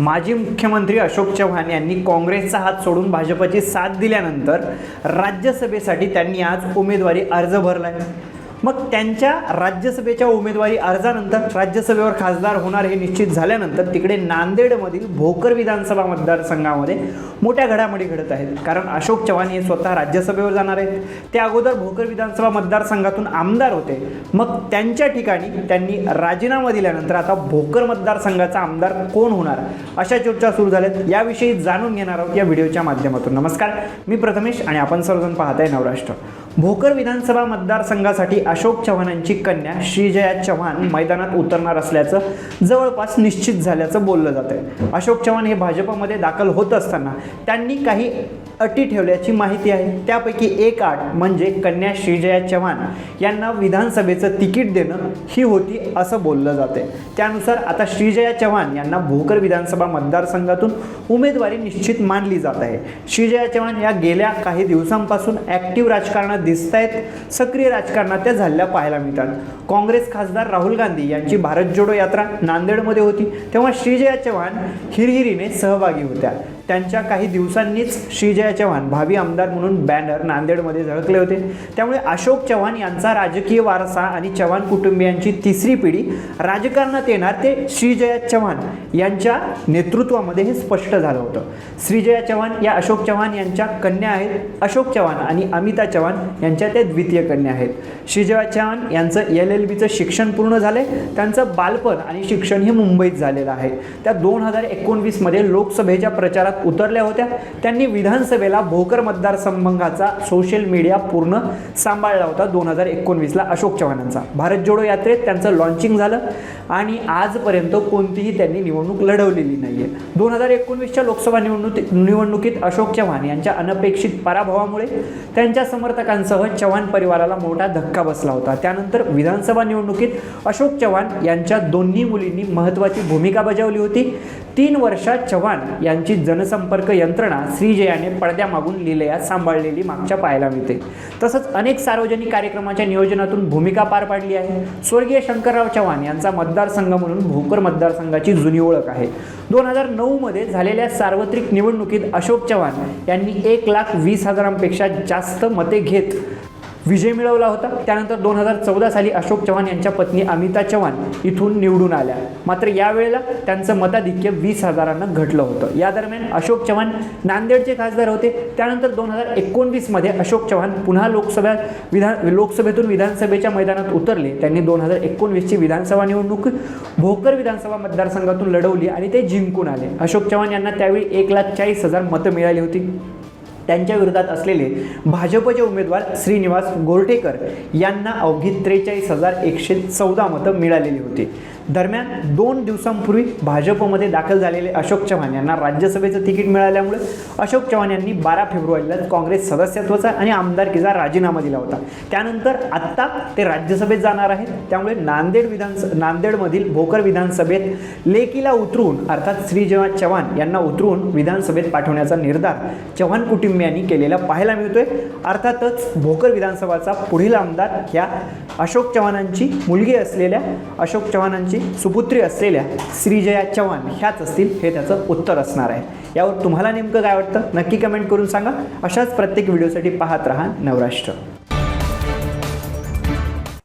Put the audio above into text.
माजी मुख्यमंत्री अशोक चव्हाण यांनी काँग्रेसचा हात सोडून भाजपची साथ दिल्यानंतर राज्यसभेसाठी त्यांनी आज उमेदवारी अर्ज भरला आहे मग त्यांच्या राज्यसभेच्या उमेदवारी अर्जानंतर राज्यसभेवर खासदार होणार हे निश्चित झाल्यानंतर तिकडे नांदेडमधील भोकर विधानसभा मतदारसंघामध्ये मोठ्या घडामोडी घडत आहेत. कारण अशोक चव्हाण हे स्वतः राज्यसभेवर जाणार आहेत. ते अगोदर भोकर विधानसभा मतदारसंघातून आमदार होते. मग त्यांच्या ठिकाणी त्यांनी राजीनामा दिल्यानंतर आता भोकर मतदारसंघाचा आमदार कोण होणार? अशा चर्चा सुरू झाल्यात. याविषयी जाणून घेणार आहोत या व्हिडिओच्या माध्यमातून. नमस्कार. मी प्रथमेश आणि आपण सर्वजण पाहत आहे नवराष्ट्र. भोकर विधानसभा मतदारसंघासाठी अशोक चव्हाणांची कन्या श्रीजया चव्हाण मैदानात उतरणार असल्याचं जवळपास निश्चित झाल्याचं बोललं जात आहे अशोक चव्हाण हे भाजपमध्ये दाखल होत असताना त्यांनी काही अटी ठेवल्याची माहिती आहे. त्यापैकी एक आठ म्हणजे कन्या श्रीजया चव्हाण यांना विधानसभेचं तिकीट देणं ही होती असं बोललं जाते. त्यानुसार आता श्रीजया चव्हाण यांना भोकर विधानसभा मतदारसंघातून उमेदवारी निश्चित मानली जात आहे. श्रीजया चव्हाण या गेल्या काही दिवसांपासून ॲक्टिव्ह राजकारणात दिसत आहेत. सक्रिय राजकारणात त्या झालेल्या पाहायला मिळतात. काँग्रेस खासदार राहुल गांधी यांची भारत जोडो यात्रा नांदेडमध्ये होती. तेव्हा श्रीजया चव्हाण हिरहिरीने सहभागी होत्या. त्यांच्या काही दिवसांनीच श्रीजया चव्हाण भावी आमदार म्हणून बॅनर नांदेडमध्ये झळकले होते. त्यामुळे अशोक चव्हाण यांचा राजकीय वारसा आणि चव्हाण कुटुंबियांची तिसरी पिढी राजकारणात येणार ते श्रीजया चव्हाण यांच्या नेतृत्वामध्ये हे स्पष्ट झालं होतं. श्रीजया चव्हाण या अशोक चव्हाण यांच्या कन्या आहेत. अशोक चव्हाण आणि अमिता चव्हाण यांच्या त्या द्वितीय कन्या आहेत. श्रीजया चव्हाण यांचं एल एल बीचं शिक्षण पूर्ण झालंय. त्यांचं बालपण आणि शिक्षण हे मुंबईत झालेलं आहे. त्या दोन हजार एकोणवीसमध्ये लोकसभेच्या प्रचारात उतरल्या होत्या. त्यांनी विधानसभेला भोकर मतदारसंघाचा सोशल मीडिया पूर्ण सांभाळला होता दोन हजार एकोणवीसला अशोक चव्हाणांचा. भारत जोडो यात्रेत त्यांचं लॉन्चिंग झालं आणि आजपर्यंत कोणतीही त्यांनी निवडणूक लढवलेली नाही आहे दोन हजार एकोणवीसच्या लोकसभा निवडणुकीत निवडणुकीत अशोक चव्हाण यांच्या अनपेक्षित पराभवामुळे त्यांच्या समर्थकांसह चव्हाण परिवाराला मोठा धक्का बसला होता. त्यानंतर विधानसभा निवडणुकीत अशोक चव्हाण यांच्या दोन्ही मुलींनी महत्त्वाची भूमिका बजावली होती. तीन वर्षात चव्हाण यांची जनसंपर्क यंत्रणा श्रीजयाने पडद्यामागून लिलया सांभाळलेली मागच्या पाहायला मिळते. तसंच अनेक सार्वजनिक कार्यक्रमाच्या नियोजनातून भूमिका पार पाडली आहे. स्वर्गीय शंकरराव चव्हाण यांचा मतदारसंघ म्हणून भोकर मतदारसंघाची जुनी ओळख आहे. दोन हजार नऊमध्ये झालेल्या सार्वत्रिक निवडणुकीत अशोक चव्हाण यांनी एक लाख वीस हजारांपेक्षा जास्त मते घेत विजय मिळवला होता. त्यानंतर दोन हजार चौदा साली अशोक चव्हाण यांच्या पत्नी अमिता चव्हाण इथून निवडून आल्या. मात्र यावेळेला त्यांचं मताधिक्य वीस हजारांना घटलं होतं. या दरम्यान अशोक चव्हाण नांदेडचे खासदार होते. त्यानंतर दोन हजार एकोणवीसमध्ये अशोक चव्हाण पुन्हा लोकसभा विधान लोकसभेतून विधानसभेच्या मैदानात उतरले. त्यांनी दोन हजार एकोणवीसची विधानसभा निवडणूक भोकर विधानसभा मतदारसंघातून लढवली आणि ते जिंकून आले. अशोक चव्हाण यांना त्यावेळी एक लाख चाळीस हजार मतं मिळाली होती. त्यांच्या विरोधात असलेले भाजपचे उमेदवार श्रीनिवास गोरटेकर यांना अवघी त्रेचाळीस हजार एकशे चौदा मतं मिळालेली होती. दरम्यान दोन दिवसांपूर्वी भाजपमध्ये दाखल झालेले अशोक चव्हाण यांना राज्यसभेचं तिकीट मिळाल्यामुळे अशोक चव्हाण यांनी बारा फेब्रुवारीला काँग्रेस सदस्यत्वाचा आणि आमदारकीचा राजीनामा दिला होता. त्यानंतर आत्ता ते राज्यसभेत जाणार आहेत. त्यामुळे नांदेड विधान नांदेडमधील भोकर विधानसभेत लेकीला उतरून अर्थात श्रीजेवा चव्हाण यांना उतरून विधानसभेत पाठवण्याचा निर्धार चव्हाण कुटुंबियांनी केलेला पाहायला मिळतोय. अर्थातच भोकर विधानसभाचा पुढील आमदार ह्या अशोक चव्हाणांची मुलगी असलेल्या अशोक चव्हाणांची सुपुत्री असलेल्या श्रीजया चव्हाण ह्याच असतील हे त्याचं उत्तर असणार आहे. यावर तुम्हाला नेमकं काय वाटतं? नक्की कमेंट करून सांगा. अशाच प्रत्येक व्हिडिओसाठी पाहत राहा नवराष्ट्र.